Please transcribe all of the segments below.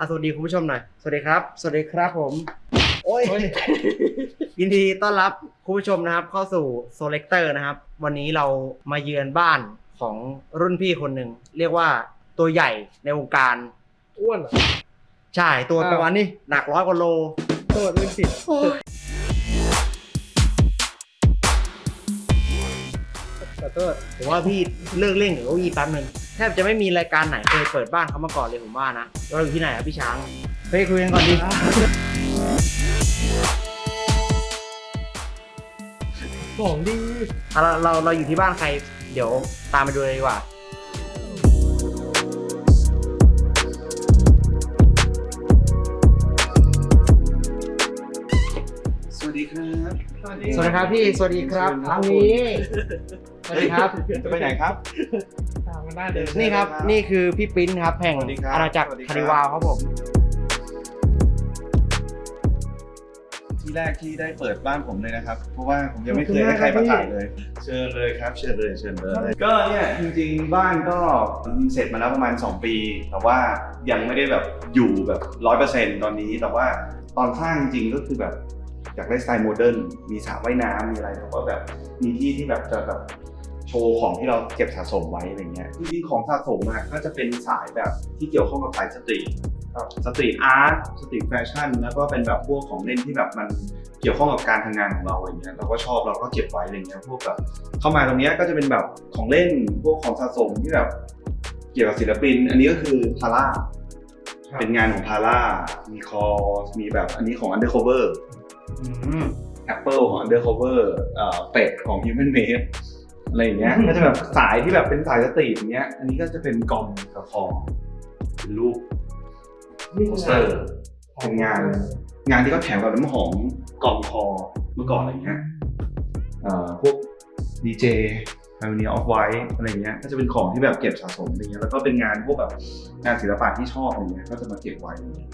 อะสวัสดีคุณผู้ชมหน่อย สวัสดีครับ สวัสดีครับผม โอ้ย ยินดีต้อนรับคุณผู้ชมนะครับ เข้าสู่โซเล c เตอร์นะครับ วันนี้เรามาเยือนบ้านของรุ่นพี่คนหนึ่ง เรียกว่าตัวใหญ่ในวงการ อ้วนเหรอ ใช่ ตัวอ้าวประมาณนี้หนักร้อยกว่าโล โทษลืมผิดขอ โทษผมว่าพี่เลิกเล่นกับเก้าอี้แป๊บนึงแทบจะไม่มีรายการไหนเคยเปิดบ้านเขามาก่อนเลยผมว่านะเราอยู่ที่ไหนอะพี่ช้างไปคุยกันก่อนดิของดีอะเราเราเราอยู่ที่บ้านใคร เดี๋ยวตามไปดูเลยดีกว่าสวัสดีครับ สวัสดีสวัสดีครับพี่ สวัสดีครับเชิญคทารับงนี้ สวัสดีครับ จะไปไหนครับ ตามกันหน้าเดิมนี่ครับ นี่คือพี่ปิ้นครับแห่งสวัสดีครับอาณาจักรสวัสดีครับ คาริวาวครับผม ที่แรกที่ได้เปิดบ้านผมเลยนะครับ เพราะว่าผมยังไม่เคยให้ใครมาถ่ายเลย เชิญเลยครับ เชิญเลยเชิญเลย ก็เนี่ยจริงๆบ้านก็เสร็จมาแล้วประมาณ 2 ปี แต่ว่ายังไม่ได้แบบอยู่แบบร้อยเปอร์เซ็นต์ตอนนี้ แต่ว่าตอนสร้างจริงๆก็คือแบบอยากได้สไตล์โมเดิร์น มีสระว่ายน้ำมีอะไรแล้วก็แบบมีที่ที่แบบจะแบบ โชว์ของที่เราเก็บสะสมไว้อะไรเงี้ยจริงๆของสะสมอะก็จะเป็นสายแบบที่เกี่ยวข้องกับสายสตรีทสตรีทอาร์ตสตรีทแฟชั่นแล้วก็เป็นแบบพวกของเล่นที่แบบมันเกี่ยวข้องกับการทำงานของเราอะไรเงี้ยเราก็ชอบเราก็เก็บไว้อะไรเงี้ยพวกแบบเข้ามาตรงเนี้ยก็จะเป็นแบบของเล่นพวกของสะสมที่แบบเกี่ยวกับศิลปิน อันนี้ก็คือพาร่าเป็นงานของพาร่ามีคอมีแบบอันนี้ของ Undercover อืม Apple ของ Undercover เอ่อเป็ดของ Human Made อะไรอย่างเงี้ย ก็จะแบบสายที่แบบเป็นสายสตรีทอย่างเงี้ย อันนี้ก็จะเป็นกล่องกับคอเป็นรูปนี่โปสเตอร์เป็นงาน งานที่เขาแถมกับน้ำหอมกล่องคอเมื่อก่อนอะไรเงี้ยเอ่อพวกดีเจ Pioneer of White อะไรเงี้ยก็จะเป็นของที่แบบเก็บสะสมอะไรเงี้ยแล้วก็เป็นงานพวกแบบงานศิลปะที่ชอบอะไรเงี้ยก็จะมาเก็บไว้อะไรเงี้ย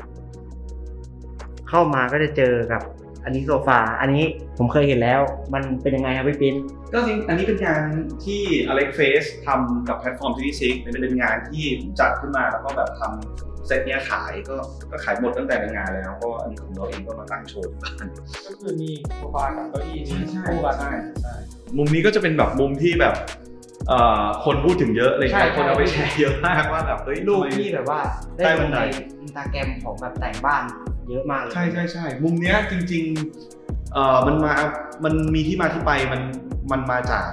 เข้ามาก็จะเจอกับ อันนี้โซฟา อันนี้ผมเคยเห็นแล้ว มันเป็นยังไงครับพี่ปิ้นก็จริงอันนี้เป็นงานที่ Alex Face ทำกับแพลตฟอร์ม26เป็นเป็นงานที่ผมจัดขึ้นมาแล้วก็แบบทำเซตเนี้ยขายก็ก็ขายหมดตั้งแต่ในงานแล้วก็อันนี้ของเราเองก็มาตั้งโชว์ที่บ้านก็คือมีโซฟากับเก้าอี้ใช่ใช่คู่กันใช่ใช่มุมนี้ก็จะเป็นแบบมุมที่แบบเอ่อคนพูดถึงเยอะเลยใช่คนเอาไปแชร์เยอะมากว่าแบบเฮ้ยรูปที่แบบว่าได้ลบังในอินสตาแกรมของแบบแต่งบ้าน เยอะมากเลย ใช่ใช่ใช่มุมเนี้ยจริงๆเอ่อมันมา มันมีที่มาที่ไปมันมันมาจาก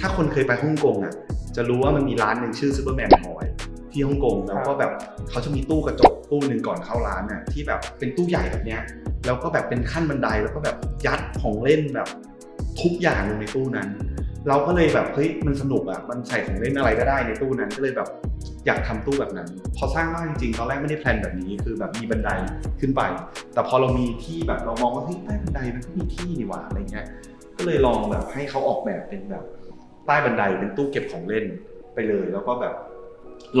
ถ้าคนเคยไปฮ่องกงอะ จะรู้ว่ามันมีร้านหนึ่งชื่อซูเปอร์แมนทอยที่ฮ่องกงแล้วก็แบบเขาจะมีตู้กระจกตู้หนึ่งก่อนเข้าร้านน่ะที่แบบเป็นตู้ใหญ่แบบเนี้ยแล้วก็แบบเป็นขั้นบันไดแล้วก็แบบยัดของเล่นแบบทุกอย่างลงในตู้นั้น เราก็เลยแบบเฮ้ยมันสนุกอะมันใส่ของเล่นอะไรก็ได้ในตู้นั้นก็เลยแบบ อยากทำตู้แบบนั้น พอสร้างบ้านจริงๆตอนแรกไม่ได้แพลนแบบนี้คือแบบมีบันไดขึ้นไป แต่พอเรามีที่แบบเรามองว่าเฮ้ยใต้บันไดมันก็มีที่นี่หว่าอะไรเงี้ยก็เลยลองแบบให้เขาออกแบบเป็นแบบใต้บันไดเป็นตู้เก็บของเล่นไปเลย แล้วก็แบบ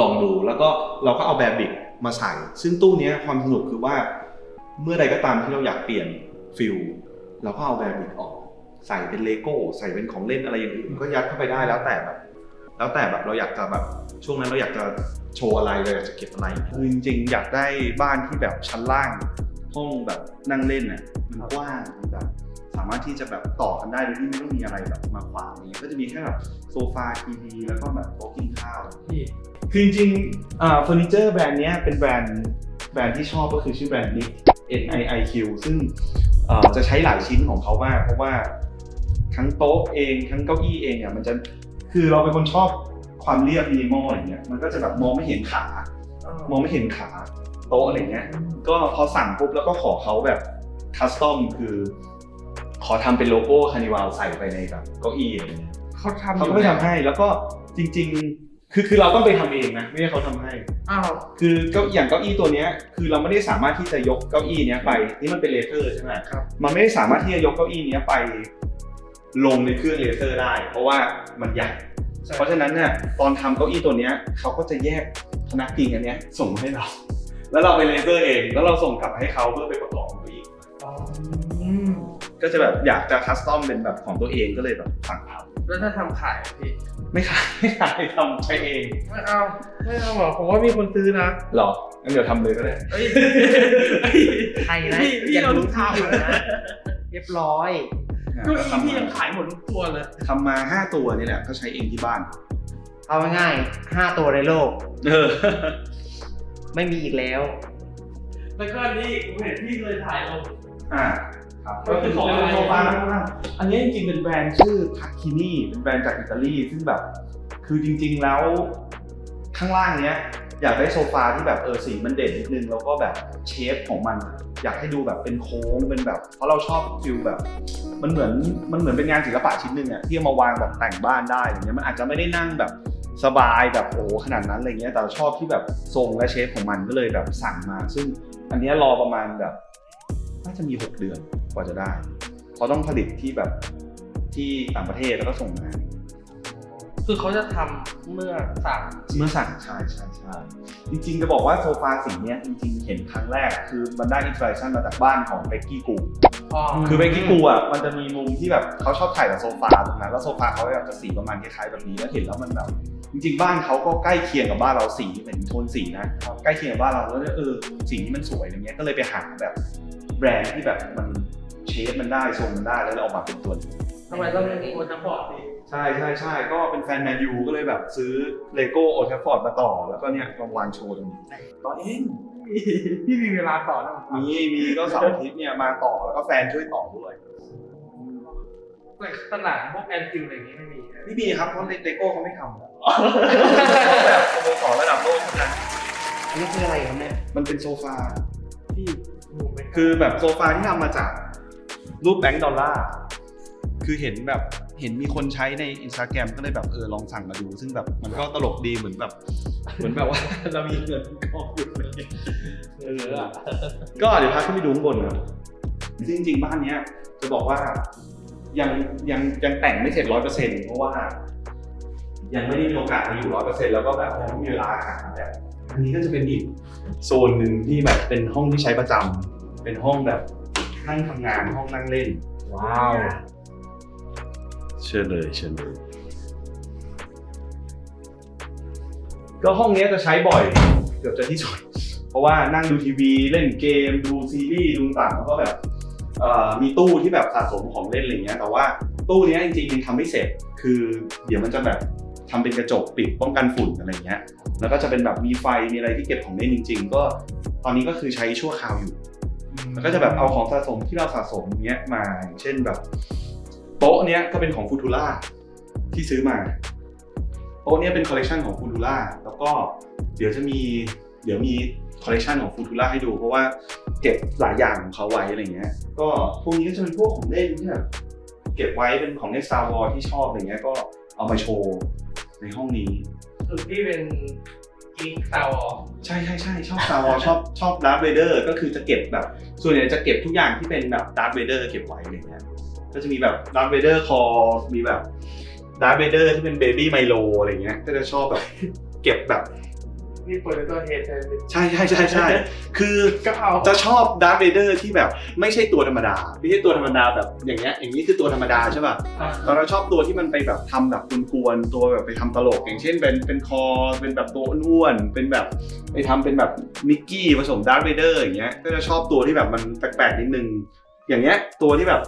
ลองดูแล้วก็เราก็เอาแบบบิกมาใส่ ซึ่งตู้นี้ความสนุกคือว่า เมื่อใดก็ตามที่เราอยากเปลี่ยนฟิลเราก็เอาแบบบิกออก ใส่เป็นเลโก้ ใส่เป็นของเล่นอะไรอย่างอื่นก็ยัดเข้าไปได้แล้วแต่แบบ แล้วแต่แบบเราอยากจะแบบช่วงนั้นเราอยากจะโชว์อะไรเราอยากจะเก็บอะไรคือจริงๆ อยากได้บ้านที่แบบชั้นล่าง ห้องแบบนั่งเล่นน่ะมันกว้างมันแบบสามารถที่จะแบบต่อกันได้โดยที่ไม่ต้องมีอะไรแบบมาขวางนี้ก็จะมีแค่แบบโซฟาทีวีแล้วก็แบบโต๊ะกินข้าวพี่คือจริงๆอ่าเฟอร์นิเจอร์แบรนด์เนี้ยเป็นแบรนด์แบรนด์ที่ชอบก็คือชื่อแบรนด์ Nick N I I Q ซึ่งเอ่อจะใช้หลายชิ้นของเขามากเพราะว่าทั้งโต๊ะเองทั้งเก้าอี้เองเนี่ยมันจะ คือเราเป็นคนชอบความเรียบมินิมอลอะไรเงี้ยมันก็จะแบบมองไม่เห็นขา มองไม่เห็นขาโต๊ะอะไรเงี้ยก็พอสั่งปุ๊บแล้วก็ขอเขาแบบคัสตอมคือ ขอทำเป็นโลโก้คานิวาลใส่ไปในแบบเก้าอี้อะไรเงี้ยเขาทำเขาก็ไม่ทำให้แล้วก็จริง ๆ คือคือเราต้องไปทำเองนะไม่ใช่เขาทำให้อ้าวคือเก้าอย่างเก้าอี้ตัวเนี้ยคือเราไม่ได้สามารถที่จะยกเก้าอี้เนี้ยไปนี่มันเป็นเลเซอร์ใช่ไหมครับมันไม่ได้สามารถที่จะยกเก้าอี้เนี้ยไป ลงในเครื่องเลเซอร์ได้ เพราะว่ามันใหญ่ เพราะฉะนั้นเนี่ยตอนทำเก้าอี้ตัวเนี้ยเขาก็จะแยกพนักพิงอันเนี้ยส่งมาให้เรา แล้วเราไปเลเซอร์เองแล้วเราส่งกลับให้เขาเพื่อไปประกอบเก้าอี้อ๋ออืมก็จะแบบอยากจะคัสตอมเป็นแบบของตัวเองก็เลยแบบสั่งทแล้วถ้าทำขายอะพี่ำไม่ขายไม่ขายทำใช้เองไม่เอาไม่เอาหรอผมว่ามีคนซื้อนะหรองั้นเดี๋ยวทำเลยก็ได้เอ้ยใครนะพี่พี่ยังเอารู้ลูกที่ค้าอยู่นะเรียบร้อย เก็อีพี่ยังขายหมดทุกตัวเลยทำมาห้าตัวนี่แหละก็ใช้เองที่บ้าน เอาง่ายๆห้าตัวในโลก เออ ไม่มีอีกแล้ว แล้วก็อันนี่ผมเห็นพี่เคยถ่ายลง อ่าครับก็คือของอะไร โซฟาอันนี้จริงๆเป็นแบรนด์ชื่อทาคินี่เป็นแบรนด์จากอิตาลีซึ่งแบบ คือจริง ๆแล้ว ข้างล่างเนี้ย อยากได้โซฟาที่แบบเออสีมันเด่นนิดนึงแล้วก็แบบเชฟของมัน อยากให้ดูแบบเป็นโค้งเป็นแบบ เพราะเราชอบฟิลแบบ มันเหมือนมันเหมือนเป็นงานศิลปะชิ้นหนึ่งอะที่มาวางแบบแต่งบ้านได้อย่างเงี้ยมันอาจจะไม่ได้นั่งแบบสบายแบบโอ้ขนาดนั้นอะไรเงี้ยแต่เราชอบที่แบบทรงและเชฟของมันก็เลยแบบสั่งมา ซึ่งอันเนี้ยรอประมาณแบบน่าจะมี 6 เดือนกว่าจะได้เพราะต้องผลิตที่แบบที่ต่างประเทศแล้วก็ส่งมา คือเขาจะทำเมื่อสั่งเมื่อสั่งใช่ใช่ใช่จริงๆจะบอกว่าโซฟาสีเนี้ยจริงๆเห็นครั้งแรกอะคือมันได้อินสปิเรชันมาจากบ้านของเบกกี้กูอ๋อคือเบกกี้กูอะมันจะมีมุมที่แบบเขาชอบถ่ายกับโซฟาตรงนั้นแล้วโซฟาเขาจะสีประมาณคล้ายๆแบบนี้แล้วเห็นแล้วมันแบบจริงๆบ้านเขาก็ใกล้เคียงกับบ้านเราสีเหมือนโทนสีนะใกล้เคียงกับบ้านเราแล้วเนี่ยเออสีนี้มันสวยอย่างเงี้ยก็เลยไปหาแบบแบรนด์ที่แบบมันเชฟมันได้ทรงมันได้แล้วออกมาเป็นตัวนี้ทำไมต้องมีโอทัพพอร์ตพี่ ใช่ใช่ใช่ก็เป็นแฟนแมนยูก็เลยแบบซื้อเลโก้โอเทฟฟอร์ดมาต่อ แล้วก็เนี่ยมาวางโชว์ตรงนี้ต่อเองพี่มีเวลาต่อนะมีมีก็เสาร์อาทิตย์เนี่ยมาต่อแล้วก็แฟนช่วยต่อด้วยแต่สนามพวกแอนฟิลอะไรอย่างงี้ไม่มีนะไม่มีครับเพราะเลโก้เขาไม่ทำแบบสโมสรระดับโลกเท่านั้นอันนี้คืออะไรครับเนี่ยมันเป็นโซฟาพี่หนูไม่คือแบบโซฟาที่ทำมาจากรูปแบงก์ดอลลาร์ คือเห็นแบบเห็นมีคนใช้ในอินสตาแกรมก็เลยแบบเออลองสั่งมาดู ซึ่งแบบมันก็ตลกดีเหมือนแบบ เหมือนแบบว่า เรามีเงินกองอยู่ไรอย่างเงี้ยเอออะก็เดี๋ยวพาขึ้นไปดูข้างบนครับซึ่งจริงๆบ้านเนี้ยจะบอกว่ายังยังยังแต่งไม่เสร็จร้อยเปอร์เซ็นต์เพราะว่า ยังไม่ได้มีโอกาสมาอยู่ร้อยเปอร์เซ็นต์แล้วก็แบบยังไม่มีเวลาหาแบบอันนี้ก็จะเป็นอีกโซนหนึ่งที่แบบเป็นห้องที่ใช้ประจำเป็นห้องแบบนั่งทำงานห้องนั่งเล่น ว้าว เชิญเลยเชิญเลยก็ห้องเนี้ยจะใช้บ่อย เกือบจะที่สุด เพราะว่านั่งดูทีวีเล่นเกม ดูซีรีส์ดูต่างแล้วก็แบบเอ่อมีตู้ที่แบบสะสมของเล่นอะไรเงี้ยแต่ว่าตู้เนี้ยจริงๆยังทำไม่เสร็จ คือเดี๋ยวมันจะแบบทำเป็นกระจกปิดป้องกันฝุ่นอะไรเงี้ยแล้วก็จะเป็นแบบมีไฟมีอะไรที่เก็บของเล่นจริง ๆ ก็ตอนนี้ก็คือใช้ชั่วคราวอยู่ แล้วก็จะแบบเอาของสะสมที่เราสะสมเนี้ยมาอย่างเช่นแบบ โต๊ะเนี้ยก็เป็นของฟูทูล่าที่ซื้อมาโต๊ะเนี้ยเป็นคอลเลกชันของฟูทูล่าแล้วก็เดี๋ยวจะมีเดี๋ยวมีคอลเลกชันของฟูทูล่าให้ดู เพราะว่าเก็บหลายอย่างของเขาไว้อะไรเงี้ย ก็พวกนี้ก็จะเป็นพวกของเล่นที่แบบเก็บไว้เป็นของเล่น Star Wars ที่ชอบอะไรเงี้ยก็เอามาโชว์ในห้องนี้คือพี่เป็นกิ๊กสาวอใช่ใช่ใช่ชอบ Star Wars ชอบชอบดาร์ h เวเดอร์ก็คือจะเก็บแบบ ส่วนใหญ่จะเก็บทุกอย่างที่เป็นแบบดาร์ h เวเดอร์เก็บไว้อะไรเงี้ย ก็จะมีแบบดาร์ h เวเดอร์คอมีแบบดาร์ h เวเดอร์ที่เป็นเบบี้ไมโลอะไรเงี้ย ก็จะชอบแบบ เก็บแบบนี่เปิดตัวเฮดเลยใช่ใช่ใช่ใช่คือก็เอาจะชอบดาร์ h เวเดอร์ที่แบบไม่ใช่ตัวธรรมดา ไม่ใช่ตัวธรรมดาแบบอย่างเงี้ยอย่างนี้คือตัวธรรมดาใช่ป่ะแต่เราชอบตัวที่มันไปแบบทำแบบกวนๆตัวแบบไปทำตลก อย่างเช่นเป็นเป็นคอเป็นแบบตัวอ้วนๆเป็นแบบไปทำเป็นแบบมิกกี้ผสมดาร์ h เวเดอร์อย่างเงี้ยก็จะชอบตัวที่แบบมันแปลกๆนิดนึงอย่างเงี้ยตัวที่แบบ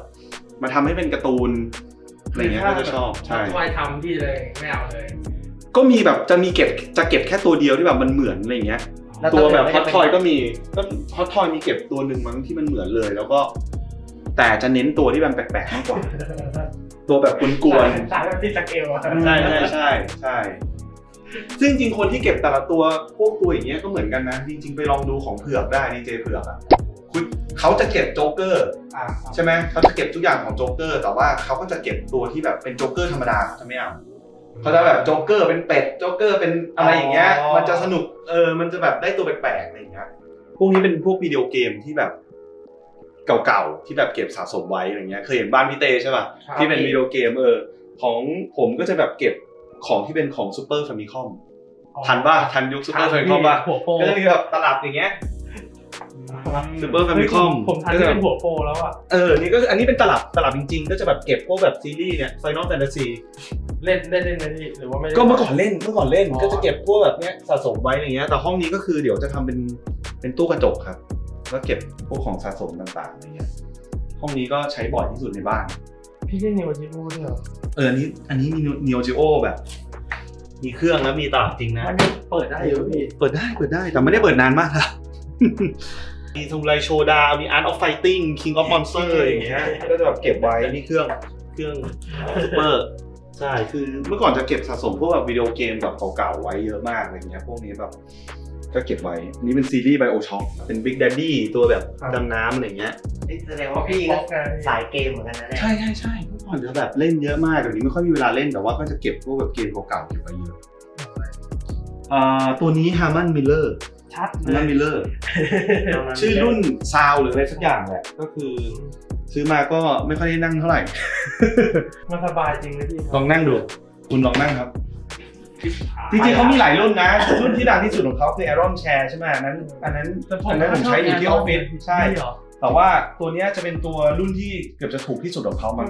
มาทำให้เป็นการ์ตูนอะไรเงี้ยก็จะชอบใช่วายทำพี่เลยไม่เอาเลย ก็มีแบบจะมีเก็บจะเก็บแค่ตัวเดียวที่แบบมันเหมือนอะไรเงี้ย แล้วตัวแบบไม่ฮอได้ตเป็นทอยก็มีก็ฮอตทอยมีเก็บตัวหนึ่งมั้งที่มันเหมือนเลย แล้วก็ แต่จะเน้นตัวที่มันแปลกๆมากกว่า ตัวแบบกวนๆสายแบบที่สเกลอะใช่ใช่ใช่ใช่ซึ่งจริงคนที่เก็บแต่ละตัวพวกตัวอย่างเงี้ยก็เหมือนกันนะ จริง ๆ ไปลองดูของเผือกได้ดีเจเผือกอะ คุณเขาจะเก็บโจ๊กเกอร์อ่าใช่ไหมเขาจะเก็บทุกอย่างของโจ๊กเกอร์ แต่ว่าเขาก็จะเก็บตัวที่แบบเป็นโจ๊กเกอร์ธรรมดาเขาจะไม่เอาเขาจะแบบโจ๊กเกอร์เป็นเป็ดโจ๊กเกอร์เป็นอะไรอย่างเงี้ย มันจะสนุกเออมันจะแบบได้ตัวแปลกๆอะไรอย่างเงี้ยพวกนี้เป็นพวกวิดีโอเกมที่แบบเก่าๆที่แบบเก็บสะสมไว้อะไรเงี้ยเคยเห็นบ้านพี่เต้ใช่ป่ะที่เป็นวิดีโอเกมเออของผมก็จะแบบเก็บของที่เป็นของซูเปอร์ฟ a มิคอมทันป่ะทันยุคซูเปอร์ฟ a มิคอมป่ะหัวโป้ก็จะมีแบบตลับอย่างเงี้ย ครับ Super Famicom ผมทันที่เป็นหัวโปรแล้วอะ เออ นี่ก็คืออันนี้เป็นตลับตลับจริงๆ ก็จะแบบเก็บพวกแบบซีรีส์เนี่ย Final Fantasy เล่นได้เล่นไหมพี่หรือว่าไม่ได้ก็เมื่อก่อนเล่นเมื่อก่อนเล่นอ๋อก็จะเก็บพวกแบบเนี้ยสะสมไว้อะไรเงี้ย แต่ห้องนี้ก็คือเดี๋ยวจะทำเป็นเป็นตู้กระจกครับก็เก็บพวกของสะสมต่างๆอะไรเงี้ย ห้องนี้ก็ใช้บ่อยที่สุดในบ้าน พี่เล่นเนวจิโร่ด้วยเหรอ เออ อันนี้อันนี้มี Neo Geo แบบมีเครื่องแล้วมีตลับจริงนะมันยังเปิดได้อยู่พี่ เปิดได้เปิดได้แต่ไม่ได้เปิดนานมากครับ มีทงไรโชดา มี Art of Fighting King of Monster อย่างเงี้ย ก็จะแบบเก็บไว้นี่เครื่องเครื่องซูเปอร์ ใช่ คือเมื่อก่อนจะเก็บสะสมพวกแบบวิดีโอเกมแบบเก่าๆไว้เยอะมากอะไรเงี้ย พวกนี้แบบก็เก็บไว้อันนี่เป็นซีรีส์ Bioshock เป็น Big Daddy ตัวแบบดำน้ำอะไรเงี้ยนี่แสดงว่าพี่ก็สายเกมเหมือนกันนะเนี่ย ใช่ใช่ใช่เมื่อก่อนจะแบบเล่นเยอะมากเดี๋ยวนี้ไม่ค่อยมีเวลาเล่นแต่ว่าก็จะเก็บพวกแบบเกมเก่าๆเก็บไว้เยอะอ่าตัวนี้ Harman Miller ชัดเล Harman ย Miller ชื่อรุ่นซาวหรืออะไรสักอย่างแหละ ก็คือ ซื้อมาก็ไม่ค่อยได้นั่งเท่าไหร่ มันสบายจริงเลยพี่ลองนั่งดู คุณลองนั่งครับ จริงๆเขามีหลายรุ่นนะ รุ่นที่ดังที่สุดของเขาคือ Aeron Chair ใช่ไหมอันนั้น อันนั้นอันนั้นผมใช้อยู่ที่ออฟฟิศใช่เหรอ แต่ว่าตัวเนี้ยจะเป็นตัวรุ่นที่เกือบจะถูกที่สุดของเขามัน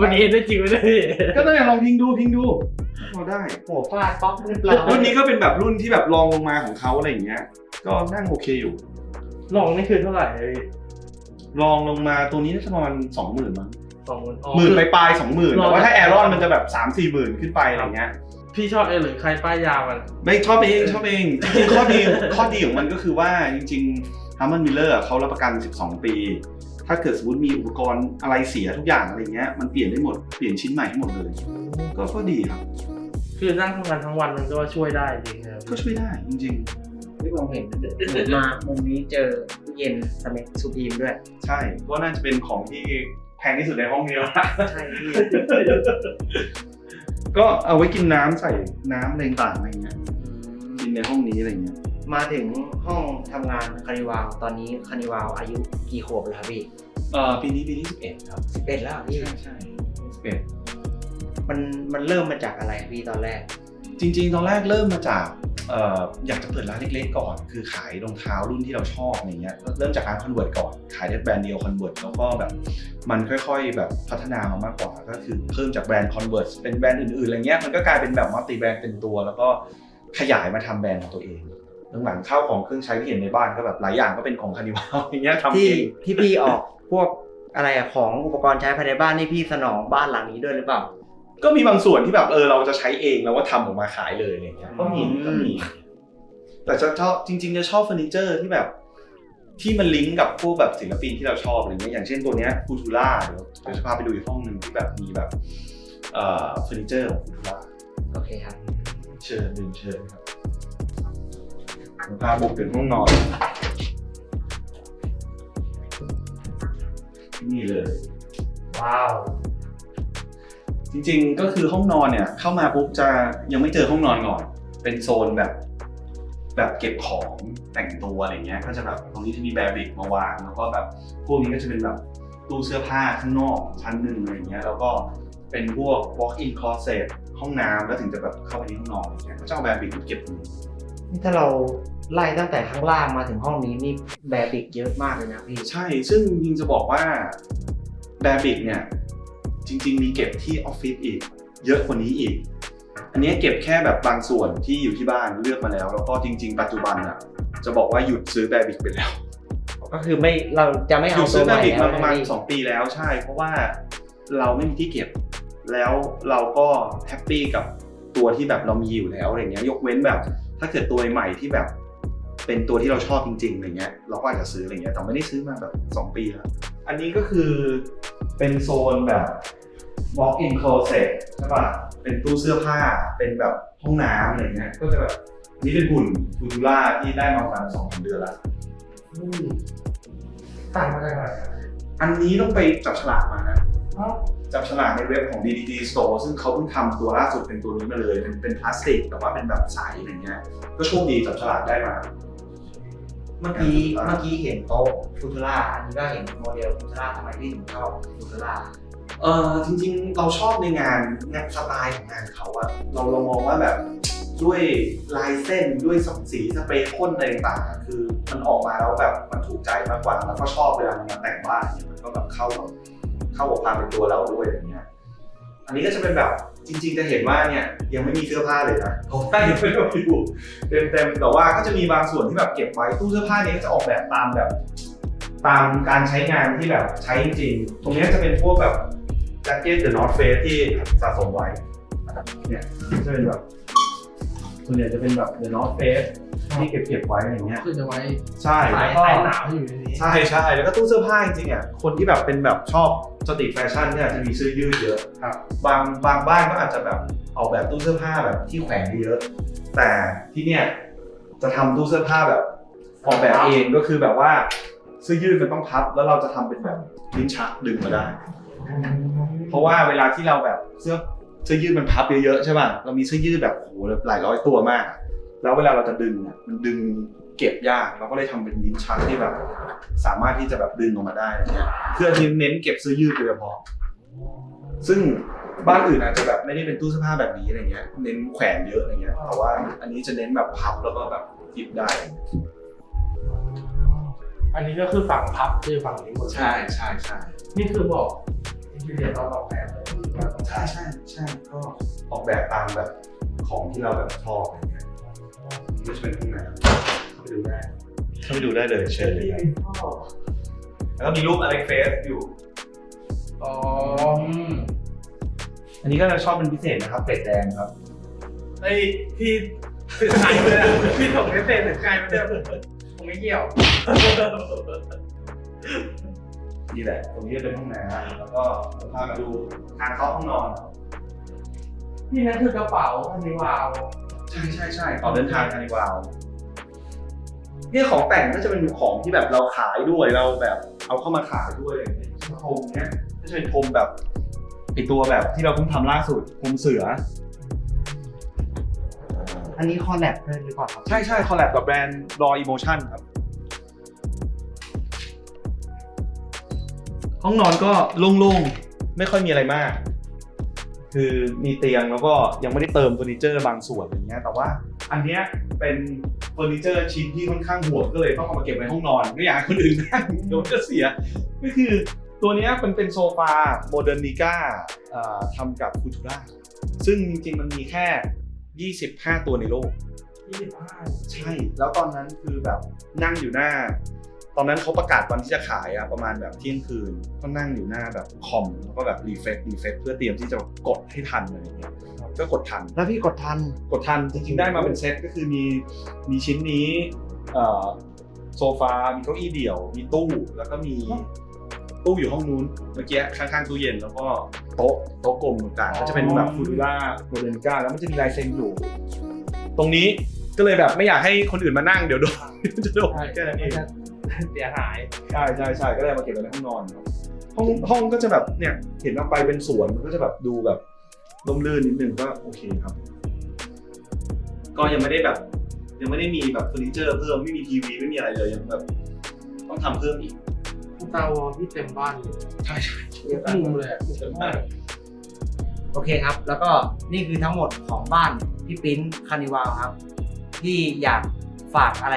วันนี้ได้จริงไหมเนี่ยพี่ก็ต้องลองพิงดูพิงดูพอได้หัวฟาดป๊อกเรียบร้อยรุ่นนี้ก็เป็นแบบรุ่นที่แบบรองลงมาของเขาอะไรอย่างเงี้ย ก็นั่งโอเคอยู่ลองนี่คือเท่าไหร่เลยรองลงมาตัวนี้น่าจะประมาณสองหมื่นมั้งสองหมื่นอ๋อหมื่นไปปลายสองหมื่นรอแต่ว่าถ้าแอรอนมันจะแบบสามสี่หมื่นขึ้นไปอะไรเงี้ยพี่ชอบเองหรือใครป้ายยามัน ไม่ชอบเองชอบเองจริงๆข้อดีข้อดีของมันก็คือว่าจริง ๆ Harman Miller เขารับประกัน 12 ปี ถ้าเกิดสมมติมีอุปกรณ์อะไรเสียทุกอย่างอะไรเงี้ยมันเปลี่ยนได้หมดเปลี่ยนชิ้นใหม่ให้หมดเลย ก็ก็ดีครับ คือนั่งทำงานทั้งวันมันก็ช่วยได้จริงนะครับก็ช่วยได้จริง ที่ผมเห็นหมุนมามุมนี้เจอตู้เย็นสเม็กซูพีมด้วย ๆ ใช่ก็น่าจะเป็นของที่แพงที่สุดในห้องนี้แล้วใช่พี่ก็เอาไว้กินน้ำใส่น้ำอะไรต่างๆอะไรเงี้ยกินในห้องนี้อะไรเงี้ย มาถึงห้องทำงานคานิวาวตอนนี้คานิวาวอายุกี่ขวบแล้วครับพี่เอ่อปีนี้ปีที่11ครับสิบเอ็ดแล้วเหรอพี่ใช่ใช่11มันมันเริ่มมาจากอะไรพี่ตอนแรก จริงๆ ตอนแรกเริ่มมาจากเอ่ออยากจะเปิดร้านเล็กๆก่อน คือขายรองเท้ารุ่นที่เราชอบอะไรเงี้ยเริ่มจากการคอนเวิร์ตก่อน ขายได้แบรนด์เดียวคอนเวิร์ตแล้วก็แบบมันค่อยๆแบบพัฒนามามากกว่า ก็คือเพิ่มจากแบรนด์คอนเวิร์ตเป็นแบรนด์อื่นๆอะไรเงี้ยมันก็กลายเป็นแบบมัลติแบรนด์เป็นตัว แล้วก็ขยายมาทำแบรนด์ของตัวเอง หลังๆข้าวของเครื่องใช้ที่เห็นในบ้านก็แบบหลายอย่างก็เป็นของคานิวาลอย่างเงี้ยทำที่เองที่พี่ออกพวกอะไรอะของอุปกรณ์ใช้ภายในบ้านนี่พี่สนองบ้านหลังนี้ด้วยหรือเปล่า ก็มีบางส่วนที่แบบเออเราจะใช้เองแล้วว่าทำออกมาขายเลยอะไรเงี้ยก็มีอืม ก็มีแต่จะชอบจริง ๆ จะชอบเฟอร์นิเจอร์ที่แบบ ที่มันลิงก์กับพวกแบบศิลปินที่เราชอบอะไรเงี้ยอย่างเช่นตัวเนี้ยฟูทูล่าเดี๋ยวเดี๋ยวจะพาไปดูอีกห้องหนึ่งที่แบบมีแบบเอ่อเฟอร์นิเจอร์ของฟูทูล่าโอเคครับ เชิญเดินเชิญครับผม พาบุกถึงห้องนอน นี่เลย ว้าว จริงๆก็คือห้องนอนเนี่ย เข้ามาปุ๊บจะยังไม่เจอห้องนอนก่อน เป็นโซนแบบ แบบเก็บของแต่งตัวอะไรเงี้ย ก็จะแบบตรงนี้จะมีแบบิกมาวางแล้วก็แบบพวกนี้ก็จะเป็นแบบตู้เสื้อผ้าข้างนอกชั้นหนึ่งอะไรเงี้ย แล้วก็เป็นพวก walk in closet ห้องน้ำแล้วถึงจะแบบเข้าไปในห้องนอนอะไรเงี้ยก็จะเอาแบบิกมาเก็บตรงนี้ นี่ถ้าเราไล่ตั้งแต่ข้างล่างมาถึงห้องนี้นี่แบบิกเยอะมากเลยนะพี่ ใช่ ซึ่งจริงๆจะบอกว่าแบบิกเนี่ย จริง ๆ มีเก็บที่ออฟฟิศอีก เยอะกว่านี้อีก อันนี้เก็บแค่แบบบางส่วนที่อยู่ที่บ้านเลือกมาแล้ว แล้วก็จริง ๆ ปัจจุบันอะจะบอกว่าหยุดซื้อแบบิกไปแล้ว ก็คือไม่เราจะไม่หยุเอาดตัซื้วอใหแบบม่ิกแล้วมาประมาณนะพี่2 ปีแล้วใช่ เพราะว่าเราไม่มีที่เก็บ แล้วเราก็แฮปปี้กับตัวที่แบบเรามีอยู่แล้วอะไรเงี้ยยกเว้นแบบ ถ้าเกิดตัวใหม่ที่แบบ เป็นตัวที่เราชอบจริงๆอะไรเงี้ยเราก็อาจจะซื้ออะไรเงี้ยแต่ไม่ได้ซื้อมาแบบ 2 ปีแล้ว อันนี้ก็คือเป็นโซนแบบ walk in closet ใช่ป่ะเป็นตู้เสื้อผ้าเป็นแบบห้องน้ำอะไรเงี้ยก็จะแบบนี่เป็นหุ่นฟูทูล่าที่ได้มาประมาณสองสามเดือนละอืมต่างมาจากไหนอะอันนี้ต้องไปจับฉลากมานะอ้าว จับฉลากในเว็บของ DDD Store ซึ่งเขาเพิ่งทำตัวล่าสุดเป็นตัวนี้มาเลยเป็นเป็นพลาสติกแต่ว่าเป็นแบบใสอะไรเงี้ยก็โชคดีจับฉลากได้มาเมื่อกี้เมื่อกี้เห็นโต๊ะฟูทูล่าอันนี้ก็เห็นโมเดลฟูทูล่าทำไมพี่ถึงชอบฟูทูล่าเออจริงๆ เราชอบในงานงานสไตล์ของงานเขาอะเราเรามองว่าแบบด้วยลายเส้นด้วยสีสเปรย์พ่นอะไรต่างๆคือมันออกมาแล้วแบบมันถูกใจมากกว่า แล้วก็ชอบเวลามันมาแต่งบ้านเนี่ยมันก็แบบเข้ากับ เข้ากับความเป็นตัวเราด้วยอย่างเงี้ย อันนี้ก็จะเป็นแบบจริง ๆ จะเห็นว่าเนี่ยยังไม่มีเสื้อผ้าเลยนะเพราะว่ายังไม่ได้อยู่เต็มๆแต่ว่าก็จะมีบางส่วนที่แบบเก็บไว้ตู้เสื้อผ้านี้ก็จะออกแบบตามแบบ ตามการใช้งานที่แบบใช้จริงตรงเนี้ยจะเป็นพวกแบบแจ็คเก็ตเดอะนอตเฟสที่สะสมไว้เนี่ยจะเป็นแบบส่วนใหญ่จะเป็นแบบเดอะนอตเฟส ที่เก็บเก็บๆไว้อะไรเงี้ยคือจะไว้ใช่สายแล้วก็ สายหนาวอยู่ในนี้ ใช่ใช่แล้วก็ตู้เสื้อผ้าจริงๆอะคนที่แบบเป็นแบบชอบสตรีทแฟชั่นเนี่ยอาจจะมีเสื้อยืดเยอะครับ บางบางบ้านก็อาจจะแบบออกแบบตู้เสื้อผ้าแบบที่แขวนเยอะ แต่ที่เนี่ยจะทำตู้เสื้อผ้าแบบออกแบบเองก็คือแบบว่าเสื้อยืดมันต้องพับแล้วเราจะทำเป็นแบบลิ้นชักดึงมาได้ เพราะว่าเวลาที่เราแบบเสื้อเสื้อยืดมันพับเยอะๆใช่ป่ะเรามีเสื้อยืดแบบโหแบบหลายร้อยตัวมาก แล้วเวลาเราจะดึงอะมันดึงเก็บยากเราก็เลยทำเป็นลิ้นชักที่แบบ สามารถที่จะแบบดึงออกมาได้อะไรเงี้ยเพื่อที่เน้นเก็บเสื้อยืดโดยเฉพาะซึ่งบ้านอื่นอาจจะแบบไม่ได้เป็นตู้เสื้อผ้าแบบนี้อะไรเงี้ย เน้นแขวนเยอะอะไรเงี้ยแต่ว่าอันนี้จะเน้นแบบพับแล้วก็แบบหยิบได้ อันนี้ก็คือฝั่งพับคือฝั่งนี้หมดใช่ใช่ใช่นี่คือบอกอินทีเรียเราออกแบบเลยว่าต้องใช่ใช่ใช่ก็ออกแบบตามแบบของที่เราแบบชอบอะไรเงี้ยนี่ ก็จะเป็นห้องน้ำเข้าไปดูได้เข้าไปดูได้เลยเชิญเลยครับแล้วก็มีรูปอะไรเฟสอยู่อ๋ออันนี้ก็จะชอบเป็นพิเศษนะครับเป็ดแดงครับไอ้พี่ถึงไกลไปเลยพี่ส่งเมสเซจถึงไกลไปเลยผมไม่เกี่ยวนี่แหละตรงนี้จะเป็นห้องน้ำแล้วก็พามาดูทางเข้าห้องนอน นี่นั่นคือกระเป๋าอันนี้วาว ใช่ใช่ใช่ต่อเดินทางคานิวาวเนี่ยของแต่งก็จะเป็นของที่แบบเราขายด้วยเราแบบเอาเข้ามาขายด้วยอะไรอย่างเงี้ยพรมเนี้ยก็จะเป็นพรมแบบไอตัวแบบที่เราเพิ่งทำล่าสุดพรมเสือ อันนี้คอลแลบเลยหรือเปล่าครับใช่ใช่คอลแลบกับแบรนด์รออีโมชั่นครับ ห้องนอนก็โล่งๆ ไม่ค่อยมีอะไรมาก คือมีเตียงแล้วก็ยังไม่ได้เติมเฟอร์นิเจอร์บางส่วนอย่างเงี้ยแต่ว่าอันเนี้ยเป็นเฟอร์นิเจอร์ชิ้นที่ค่อนข้างห่วงก็เลยต้องเอามาเก็บในห้องนอนไม่อยากให้คนอื่นนั่งเดี๋ยวมันจะเสียก็คือตัวเนี้ยมันเป็นโซฟาโมเดิร์นิก้าทำกับฟูทูราซึ่งจริงๆมันมีแค่ 25 ตัวในโลกยี่สิบห้าใช่ แล้วตอนนั้นคือแบบนั่งอยู่หน้าต อนนั้นเขาประกาศวันที่จะขายอะประมาณแบบเที่ยงคืนก็นั่งอยู่หน้าแบบคอมแล้วก็แบบรีเฟซรีเฟซเพื่อเตรียมที่จะกดให้ทันอะไรอย่างเงี้ยก็กดทันแล้วพี่กดทันกดทันจริงๆได้มาเป็นเซตก็คือมีมีชิ้นนี้เอ่อโซฟา มีเก้าอี้เดี่ยว มีตู้ แล้วก็มีตู้อยู่ห้องนู้น เมื่อกี้ข้างๆตู้เย็น แล้วก็โต๊ะโต๊ะกลมตรงกลางก็จะเป็นแบบฟูดูล่าโมเดนก้า แล้วมันจะมีลายเซ็นอยู่ ตรงนี้ก็เลยแบบไม่อยากให้คนอื่นมานั่งเดี๋ยวโดนจะโดนใช่แค่นั้นเอง เสียหาย ใช่ใช่ใช่ก็เลยเอามาเก็บไว้ในห้องนอนครับห้องห้องก็จะแบบเนี่ยเห็นออกไปเป็นสวนมันก็จะแบบดูแบบร่มรื่นนิดนึงก็โอเคครับ ก็ยังไม่ได้แบบ ยังไม่ได้มีแบบเฟอร์นิเจอร์เพิ่มไม่มีทีวีไม่มีอะไรเลยยังแบบ ต้องทำเพิ่มอีกตาวอลที่เต็มบ้านเลยใช่ใช่เยอะมุมเลยอะเยอะมากโอเคครับ แล้วก็นี่คือทั้งหมดของบ้านพี่ปิ้นคานิวาลครับ ที่อยากฝากอะไร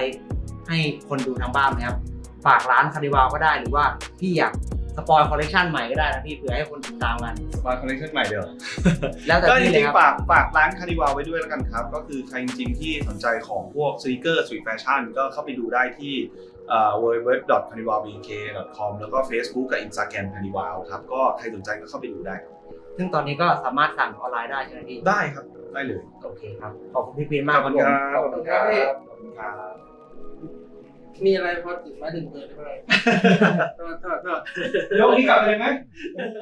ให้คนดูทางบ้านนะครับ ฝากร้านคานิวาลก็ได้หรือว่าพี่อยากสปอยคอลเลคชันใหม่ก็ได้นะพี่เผื่อให้คนติดตามกันสมาร์ทคอนเนคชั่นใหม่เดี๋ยวแล้วแต่ก็จพี่เลริยงครับ ๆฝากฝากร้านคานิวาไว้ด้วยแล้วกันครับ ก็คือใครจริงๆที่สนใจของพวกสติกเกอร์สวีทแฟชั่นก็เข้าไปดูได้ที่เอ่อ www.carnivalbk.com แล้วก็ Facebook กับ Instagram Carnival ครับ ก็ใครสนใจก็เข้าไปดูได้ครับซึ่งตอนนี้ก็สามารถสั่งออนไลน์ได้ใช่ไหมพี่ ได้ครับ ได้เลย โอเคครับ ขอบคุณพี่ปิ้นมากครับผมขอบคุณครับ ขอบคุณครับ มีอะไรพอติดไม้ดึงมือได้ไหมโทษโทษโทษยกนี้กลับไปเลยไหมโอ้โห